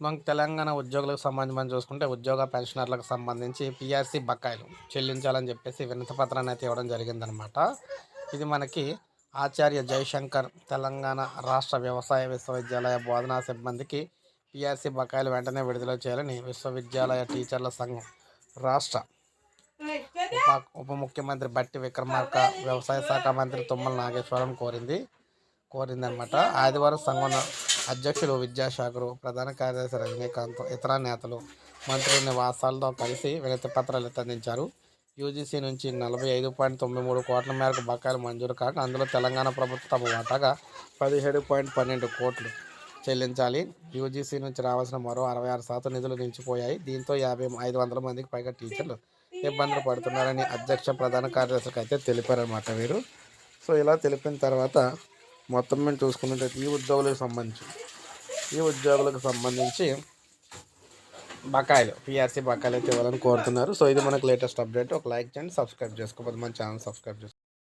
మనకు తెలంగాణ ఉద్యోగులకు సంబంధించి మనం చూసుకుంటే ఉద్యోగ పెన్షనర్లకు సంబంధించి పిఆర్సీ బకాయిలు చెల్లించాలని చెప్పేసి వినతి పత్రాన్ని అయితే ఇవ్వడం జరిగిందనమాట ఇది మనకి ఆచార్య జయశంకర్ తెలంగాణ రాష్ట్ర వ్యవసాయ విశ్వవిద్యాలయ బోధనా సిబ్బందికి పిఆర్సీ బకాయిలు వెంటనే విడుదల చేయాలని విశ్వవిద్యాలయ టీచర్ల సంఘం రాష్ట్ర ఉప ఉప ముఖ్యమంత్రి బట్టి విక్రమార్క వ్యవసాయ శాఖ మంత్రి తుమ్మల నాగేశ్వరం కోరింది కోరిందనమాట ఆదివారం సంఘం అధ్యక్షులు విద్యాశాఖరు ప్రధాన కార్యదర్శి రజనీకాంత్ ఇతర నేతలు మంత్రి నివాసాలతో కలిసి వినతి పత్రాలు అందించారు. యూజీసీ నుంచి నలభై ఐదు పాయింట్ తొమ్మిది మూడు కోట్ల మేరకు బకాయిలు మంజూరు కాక అందులో తెలంగాణ ప్రభుత్వం తమ వాటాగా పదిహేడు పాయింట్ పన్నెండు కోట్లు చెల్లించాలి. యూజీసీ నుంచి రావాల్సిన మరో అరవై ఆరు శాతం నిధులు నిలిచిపోయాయి. దీంతో యాభై ఐదు వందల మందికి పైగా టీచర్లు ఇబ్బందులు పడుతున్నారని అధ్యక్ష ప్రధాన కార్యదర్శికి అయితే తెలిపారనమాట వీరు. సో ఇలా తెలిపిన తర్వాత మొత్తం మేము చూసుకున్నట్టయితే ఈ ఉద్యోగులకు సంబంధించి ఈ ఉద్యోగులకు సంబంధించి బకాయిలు పిఆర్సీ బకాయిలు అయితే ఇవ్వాలని కోరుతున్నారు. సో ఇది మనకు లేటెస్ట్ అప్డేట్. ఒక లైక్ చేయండి సబ్స్క్రైబ్ చేసుకోకపోతే మన ఛానల్ సబ్స్క్రైబ్ చేసుకోండి